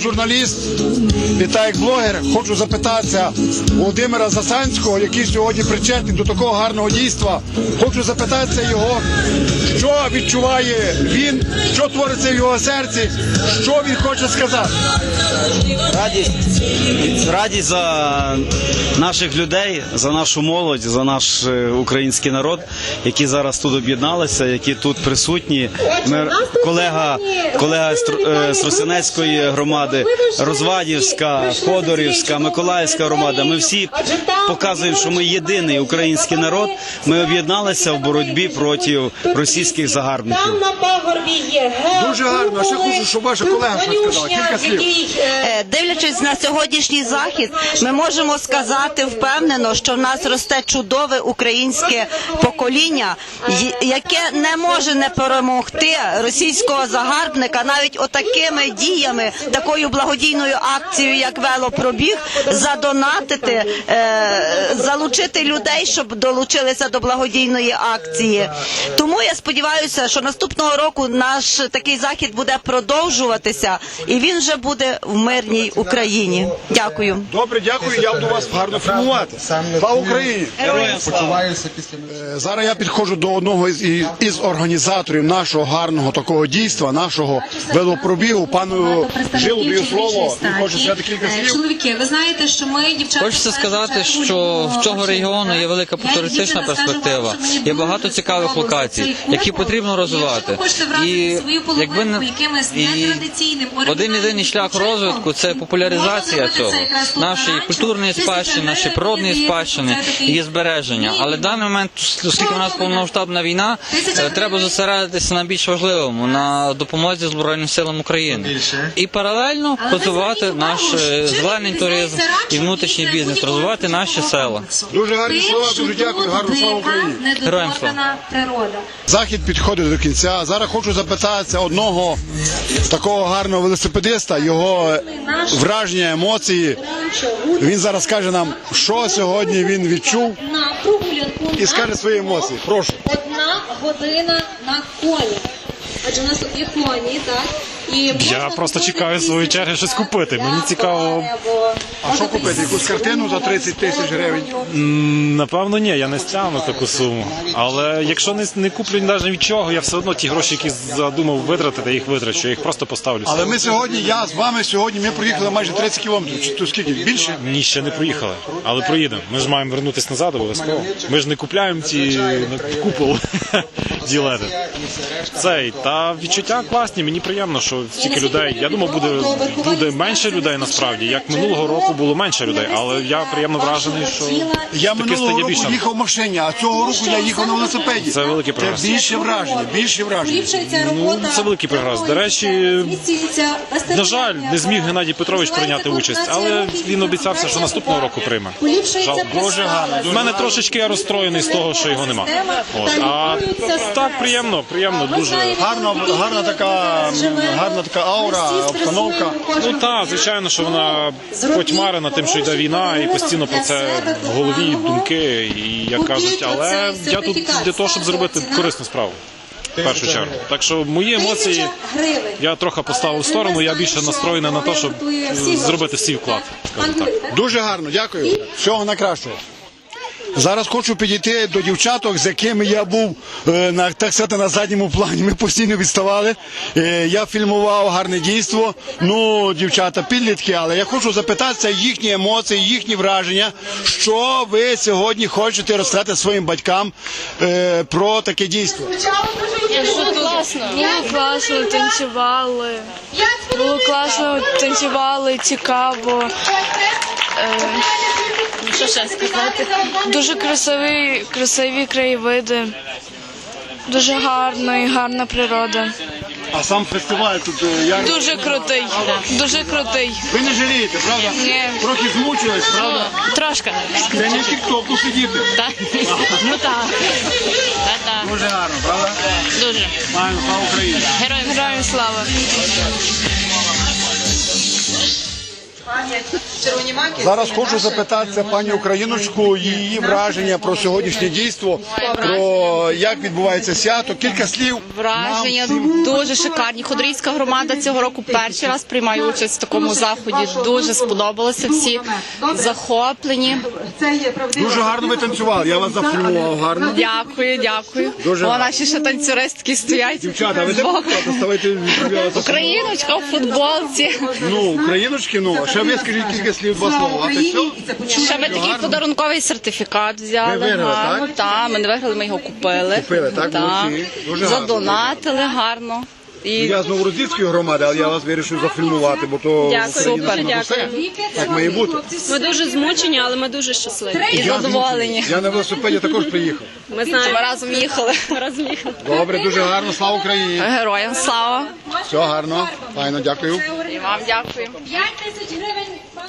журналіст, і так як блогер, хочу запитатися Володимира Засанського, який сьогодні причетний до такого гарного дійства. Хочу запитатися його, що відчуває він, що твориться в його серці, що він хоче сказати. Радість, радість за наших людей, за нашу молодь, за наш е, український народ, які зараз тут об'єдналися, які тут присутні. Ми, колега, колега з Тру- е, громади, Розвадівська, Ходорівська, Миколаївська громада. Ми всі показуємо, що ми єдиний український народ. Ми об'єдналися в боротьбі проти російських загарбників. Там на пагорбі є. Дуже гарно. Ще хочу, щоб ваша колега щось сказала. Кілька слів. Е, Дивлячись на сьогоднішній захід, ми можемо сказати впевнено, що в нас росте чудове українське покоління, яке не може не перемогти російського загарбника навіть отакими діями, такою благодійною акцією, як велопробіг, задонатити, е, залучити людей, щоб долучилися до благодійної акції. Тому я сподіваюся, що наступного року наш такий захід буде продовжуватися, і він вже буде в мирній Україні. Дякую. Добре, дякую. Я буду вас гарно фільмувати. Слава Україні! Почуваюся після Е, Зараз я підходжу до одного із, із організаторів нашого гарного такого дійства, нашого велопробігу, пану Жилу слово. Він хоче сказати кілька Е, слів. Чоловіки, ви знаєте, що ми дівчата Хочеться сказати, що в цього регіону є велика туристична перспектива. Є багато цікавих локацій, які потрібно розвивати. І якби не і один єдиний шлях розвитку це популяризація цього нашої культурної спадщини, нашої природної спадщини і її збереження. Але в даний момент, оскільки в нас повномасштабна війна, е, треба зосередитися на більш важливому на допомозі Збройним силам України і паралельно розвивати наш е, зелений туризм і внутрішній бізнес, розвивати наші села. Дуже гарні слова, дуже дякую. Гарно слава Україні. Героям слава. недоторкана природа. Захід підходить до кінця. Зараз хочу запитатися одного такого гарного велосипедиста, його враження, емоції. Він зараз скаже нам, що сьогодні він відчув і скаже свої емоції. Прошу. одна година на колі. Адже у нас тут є коні, так? І Я просто чекаю своєї різні черги щось купити. Мені цікаво. А що купити? Якусь картину за 30 тисяч гривень? М, Напевно, ні, я не стягну таку суму. Але якщо не, не куплю навіть від чого, я все одно ті гроші, які задумав витратити, їх витрачу, я їх просто поставлю. Але ми сьогодні, я з вами сьогодні, ми проїхали майже 30 кілометрів. Чи то скільки? Більше? Ні, ще не проїхали, але проїдемо. Ми ж маємо вернутися назад обов'язково. Ми ж не купляємо ці на купол ділети. Цей та відчуття класні. Мені приємно, що стільки людей. Я думав, буде буде менше людей насправді. Як минулого року було менше людей, але я приємно вражений, що Я таки минулого стає року більше. їхав в машині, а цього року я їхав на велосипеді. Це великий прогрес. Це більше враження, більше враження. Ну, це великий прогрес. До речі, На жаль, не зміг Геннадій Петрович прийняти участь, але він обіцявся, що наступного року прийме. Поліпшується Дуже гарно. У мене трошечки я розстроєний з того, що його нема. От. А так приємно, приємно, дуже. Гарна, гарна така, гарна така аура, обстановка. Ну так, звичайно, що вона потьмарена тим, що йде війна, і постійно про це в голові думки, і як кажуть, але я тут для того, щоб зробити корисну справу. В першу чергу. Так що мої емоції я трохи поставив в сторону, я більше настроєний на те, щоб зробити свій вклад. так. Дуже гарно, дякую. Всього найкращого. Зараз хочу підійти до дівчаток, з якими я був е, на так сказати на задньому плані. Ми постійно відставали. Е, Я фільмував гарне дійство. Ну, дівчата, підлітки, але я хочу запитатися їхні емоції, їхні враження. Що ви сьогодні хочете розказати своїм батькам е, про таке дійство? Було класно. Було класно, танцювали. Було класно, танцювали, цікаво. Що ще сказати? Дуже красиві, красиві краєвиди. Дуже гарно і гарна природа. А сам фестиваль тут е, я Дуже крутий. Дуже крутий. ви не жалієте, правда? Ні. Трохи змучились, правда? Трошки. Це не тіктоку сидіти. Так. Ну так. Так, Дуже гарно, правда? Дуже. Маємо слава Україні. Героям слава. Зараз хочу запитатися пані Україночку її враження про сьогоднішнє дійство, про як відбувається свято. Кілька слів. Враження дуже шикарні. Ходорівська громада цього року перший раз приймає участь в такому заході. Дуже сподобалося. Всі захоплені. Дуже гарно ви танцювали. Я вас зафільмував гарно. Дякую, дякую. Дуже О, наші ще танцюристки стоять. Дівчата, ви де? Україночка в футболці. Ну, україночки, ну, а ще ви скажіть кілька слів, два слова. А це все? Ще ми такий подарунковий сертифікат взяли. Ви виграли, гарно. так? Та, ми не виграли, ми його купили. Купили, так? Молодці. Дуже гарно. Задонатили гарно. І Я з Новорозівської громади, але я вас вирішив зафільмувати, бо то Дякую, супер. Так має бути. Ми дуже змучені, але ми дуже щасливі. і Я задоволені. Я на велосипеді також приїхав. Ми Ми знаємо, разом їхали. разом їхали. Добре, дуже гарно. Слава Україні. Героям слава. Все гарно. Файно, дякую. І вам дякую. 5 тисяч гривень, пане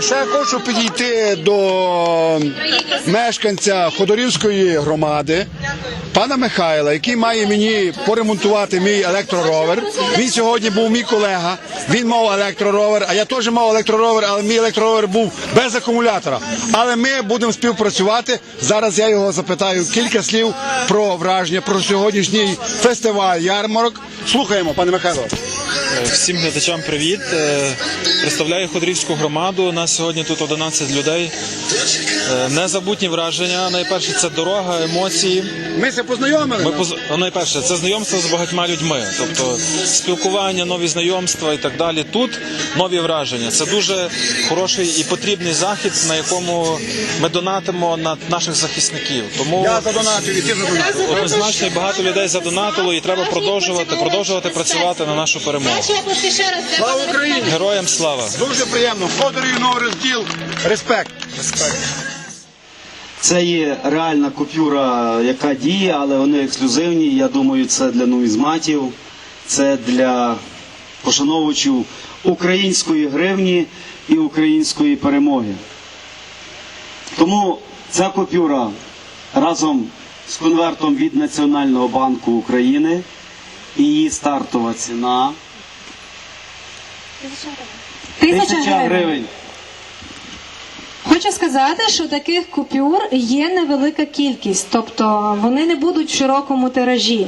ще хочу підійти до мешканця Ходорівської громади, пана Михайла, який має мені поремонтувати мій електроровер. Він сьогодні був мій колега. Він мав електроровер, а я теж мав електроровер, але мій електроровер був без акумулятора. Але ми будемо співпрацювати. Зараз я його запитаю кілька слів про враження про сьогоднішній фестиваль ярмарок. Слухаємо, пане Михайло. Всім глядачам привіт. Представляю Ходорівську громаду. Нас сьогодні тут 11 людей. Е, Незабутні враження. Найперше це дорога, емоції. Ми се познайомили. Ми поз... найперше це знайомство з багатьма людьми, тобто спілкування, нові знайомства і так далі. Тут нові враження. Це дуже хороший і потрібний захід, на якому ми донатимо на наших захисників. Тому Я задонатив, і ти задонатив. однозначно багато людей задонатило, і треба продовжувати, продовжувати працювати на нашу перемогу. Слава Україні! Героям слава! Дуже приємно. Ходорів новий розділ. Респект. Це є реальна купюра, яка діє, але вони ексклюзивні. Я думаю, це для нумізматів, це для пошановувачів української гривні і української перемоги. Тому ця купюра разом з конвертом від Національного банку України і її стартова ціна тисяча гривень. Хочу сказати, що таких купюр є невелика кількість, тобто вони не будуть в широкому тиражі.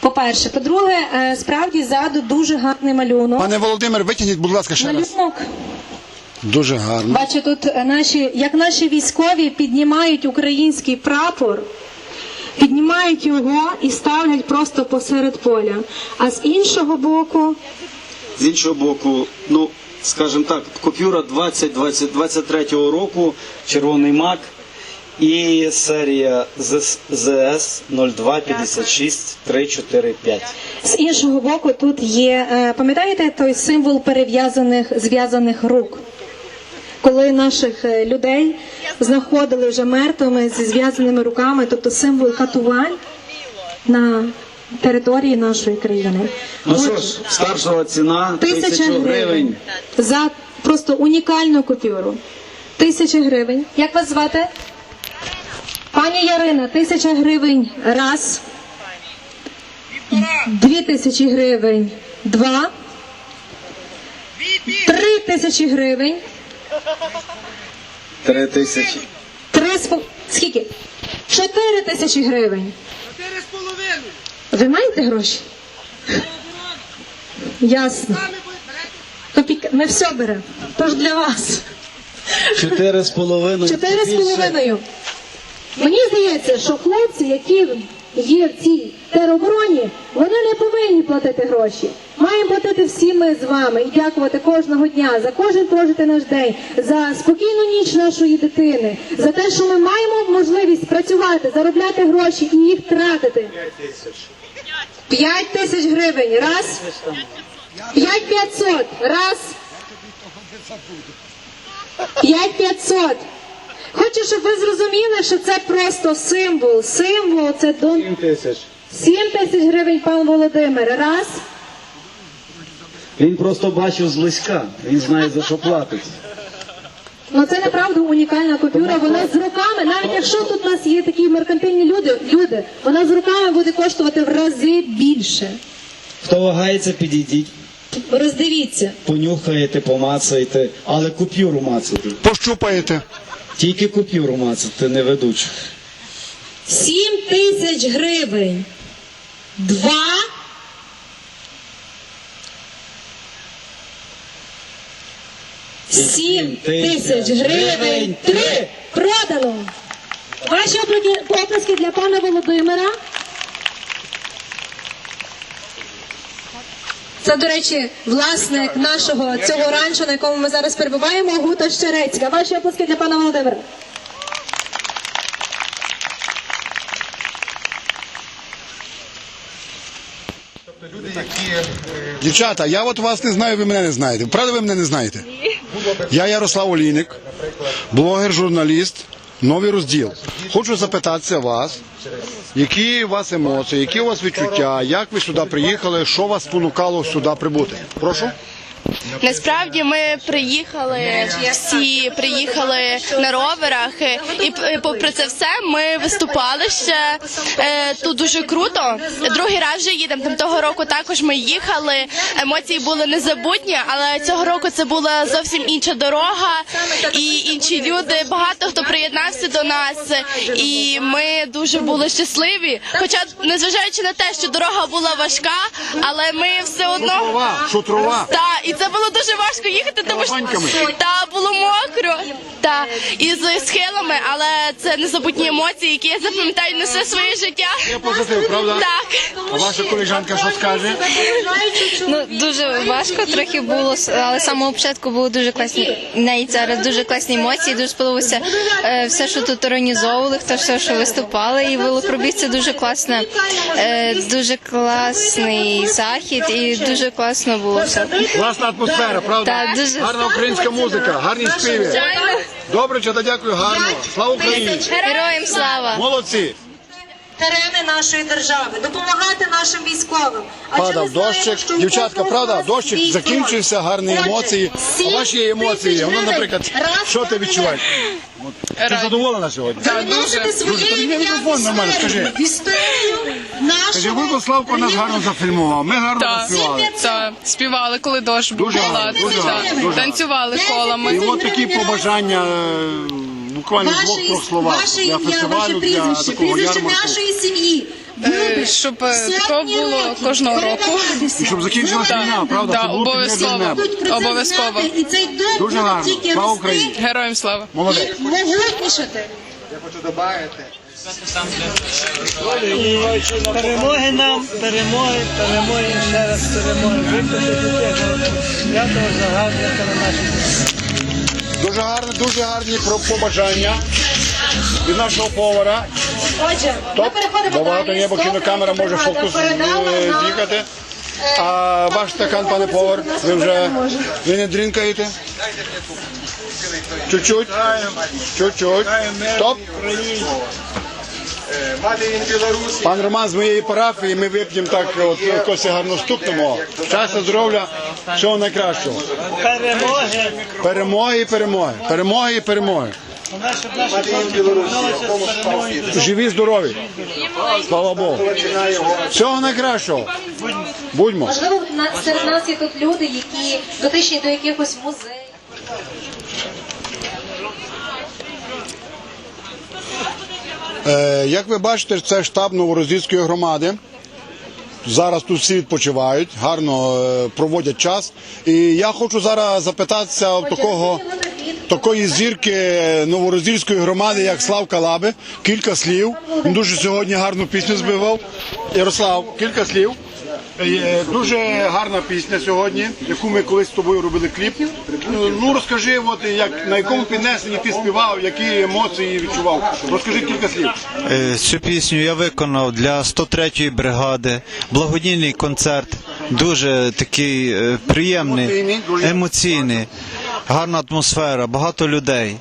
По-перше, по-друге, е, справді ззаду дуже гарний малюнок. Пане Володимир, витягніть, будь ласка, ще раз. Малюнок. Дуже гарно. Бачу, тут наші, як наші військові піднімають український прапор, піднімають його і ставлять просто посеред поля. А з іншого боку, З іншого боку, ну скажімо так, купюра 20 20 23 року, червоний мак і серія ЗС ЗС 02 56 345. з іншого боку, тут є, е, пам'ятаєте той символ перев'язаних зв'язаних рук? Коли наших е, людей знаходили вже мертвими зі зв'язаними руками, тобто символ катувань на території нашої країни. Ну що ж, стартова ціна Тисяча гривень за просто унікальну купюру. Тисяча гривень. Як вас звати? Пані Ярина, тисяча гривень раз. Дві тисячі гривень два. Три тисячі гривень. 3 тисячі. Три з Скільки? Чотири тисячі гривень. Чотири з половиною. Ви маєте гроші? Ясно. Копійка. Ми все беремо. Тож для вас. Чотири з половиною. Чотири з половиною. Мені здається, що хлопці, які є в цій теробороні, вони не повинні платити гроші. Маємо платити всі ми з вами і дякувати кожного дня за кожен прожитий наш день, за спокійну ніч нашої дитини, за те, що ми маємо можливість працювати, заробляти гроші і їх тратити. П'ять тисяч гривень. Раз. П'ять п'ятсот. Раз. П'ять п'ятсот. Хочу, щоб ви зрозуміли, що це просто символ. Символ це до 7 тисяч. 7 тисяч гривень, пан Володимир. Раз. Він просто бачив зблизька. Він знає за що платить. Ну це направду унікальна купюра. Вона з руками, навіть якщо тут у нас є такі меркантильні люди, люди, вона з руками буде коштувати в рази більше. Хто вагається, підійдіть. Роздивіться. Понюхаєте, помацаєте, але купюру мацаєте. Пощупаєте. Тільки купюру мацаєте, не ведучи. 7 тисяч гривень. Два. Сім тисяч гривень. Три. Продано. Ваші оплески- для пана Володимира. Це, до речі, власник нашого цього ранчо, на якому ми зараз перебуваємо, Гута Щерецька. Ваші оплески для пана Володимира. Дівчата, я от вас не знаю, ви мене не знаєте. Правда, ви мене не знаєте? Я Ярослав Олійник, блогер, журналіст, новий розділ. Хочу запитатися вас, які у вас емоції, які у вас відчуття, як ви сюди приїхали, що вас спонукало сюди прибути? Прошу. Насправді ми приїхали, всі приїхали на роверах, і попри це все ми виступали ще е, тут дуже круто. Другий раз вже їдемо. Там того року також ми їхали. Емоції були незабутні, але цього року це була зовсім інша дорога і інші люди. Багато хто приєднався до нас, і ми дуже були щасливі. Хоча, незважаючи на те, що дорога була важка, але ми все одно Шутрова, шутрова. та, і це було дуже важко їхати, тому що та було мокро. Та і з схилами, але це незабутні емоції, які я запам'ятаю на все своє життя. Є позитив, правда? Так. А ваша колежанка що скаже? Ну дуже важко трохи було, але з самого початку було дуже класні. Навіть зараз дуже класні емоції. Дуже сподобалося е, все, що тут організовували, хто все, що виступали. І велопробіг це дуже класне, е, дуже класний захід, і дуже класно було все. Класна атмосфера, правда? Так, дуже. Гарна українська музика, гарні співи. Добре, чата, дякую, гарно. Слава Україні! Героям слава! Молодці! Терени нашої держави, допомагати нашим військовим. Падав дощик. Дівчатка, правда, дощик закінчився, гарні емоції. А ваші емоції, воно, наприклад, що ти відчуваєш? Ти задоволена сьогодні? Приносити своє ім'я мікрофон в нормально, історію, скажи. в історію нашого Скажи, Вуйко Славко нас гарно зафільмував, ми гарно Так. заспівали. Співали, коли дощ Дуже гарно, дуже гарно, дуже танцювали колами. І от такі побажання, е, буквально в двох-трьох словах ваше для ім'я, ваше фестивалю, для прізвище, такого прізвище ярмарку. нашої сім'ї. Люди, щоб, е, було років кожного року. передаватися. І щоб закінчилася Люди війна, правда? Да, щоб було обов'язково. піднесене небо. будуть про це Обов'язково. знати, І цей дух Дуже буде гарно. тільки Слава рости Україні. Героям слава! Молодець. і могутнішати. Перемоги нам, перемоги, перемоги, ще раз перемоги. Цього святого загарбника на нашій Дуже гарні, дуже гарні побажання від нашого повара. Отже, ми переходимо бо багато є, бо кінокамера може фокус передала е, з'їхати. А ваш стакан, пане повар, ви вже ви не дрінкаєте? Чуть-чуть? Чуть-чуть. Стоп. Пан Роман з моєї парафії, ми вип'ємо так, от якось гарно стукнемо. Щастя, здоров'я, всього найкращого. перемоги. Перемоги і перемоги. Перемоги перемоги. Живі, здорові. Слава Богу. Всього найкращого. Будьмо. Можливо, серед нас є тут люди, які дотичні до якихось музеїв. Е, як ви бачите, це штаб Новороздільської громади. Зараз тут всі відпочивають, гарно е, проводять час. І я хочу зараз запитатися у такого такої зірки Новороздільської громади, як Славка Лаби. Кілька слів. Він дуже сьогодні гарну пісню збивав. Ярослав, кілька слів. Е, Дуже гарна пісня сьогодні, яку ми колись з тобою робили кліп. Ну, розкажи, от як на якому піднесенні ти співав, які емоції відчував. Розкажи кілька слів. Е, Цю пісню я виконав для 103-ї бригади. Благодійний концерт, дуже такий е, приємний, емоційний, гарна атмосфера, багато людей.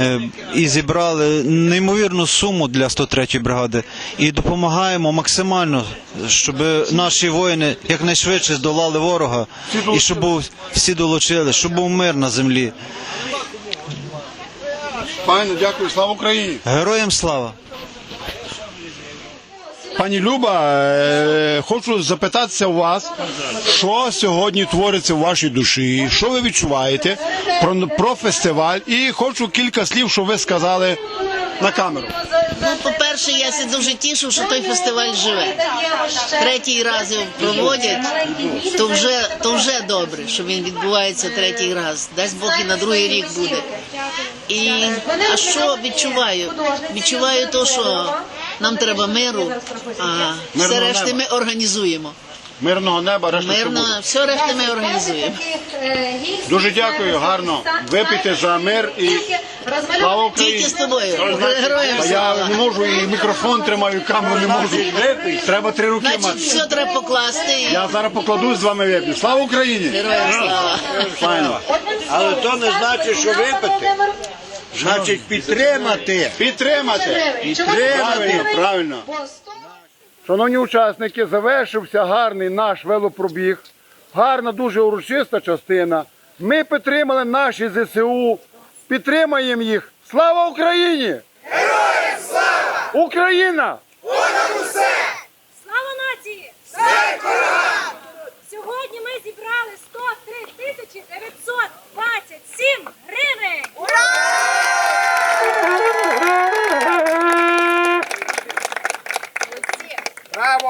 Е, І зібрали неймовірну суму для 103-ї бригади. І допомагаємо максимально, щоб наші воїни якнайшвидше здолали ворога, і щоб був- всі долучили, щоб був мир на землі. Файно, дякую, слава Україні. Героям слава! Пані Люба, е, хочу запитатися у вас, що сьогодні твориться в вашій душі, що ви відчуваєте про, про фестиваль, і хочу кілька слів, що ви сказали на камеру. Ну, по-перше, я ся дуже тішу, що той фестиваль живе. Третій раз його проводять, то вже, то вже добре, що він відбувається третій раз. Дасть Бог і на другий рік буде. І а що відчуваю? Відчуваю то, що нам треба миру, а все решти ми організуємо. Мирного неба, решта все Мирно, буде. все решти ми організуємо. Дуже дякую, гарно. Випийте за мир і слава Україні. Тільки з тобою. Героям А я слава. не можу і мікрофон тримаю, і камеру не можу. Треба три руки Значить, мати. все треба покласти. і Я зараз покладу з вами вип'ю. Слава Україні! Героям слава. Файно. Але то не значить, що випити. Значить підтримати. Підтримати. Правильно, правильно. Шановні учасники, завершився гарний наш велопробіг. Гарна, дуже урочиста частина. Ми підтримали наші ЗСУ. Підтримаємо їх. Слава Україні! Героям слава! Україна! Слава нації! Смерть ворогам! Сьогодні ми зібрали 103 тисячі 927 гривень!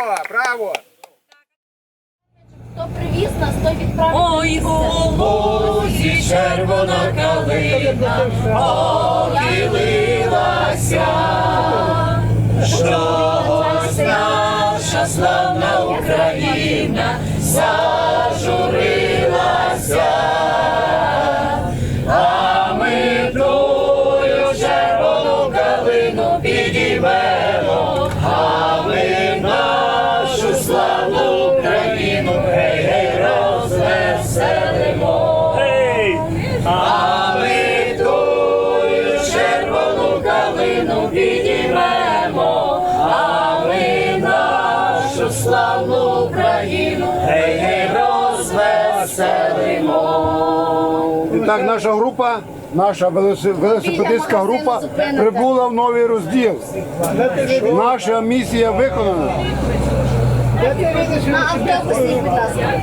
Браво, браво! Хто привіз нас, той відправив. Ой, голубі, червона калина, охилилася, що ось наша славна Україна зажурилася, калину підіймемо, а ми нашу славну Україну, гей, гей, розвеселимо. І так, наша група, наша велосипедистська велосипедистська група прибула в новий розділ. Наша місія виконана. На автобусі, будь ласка.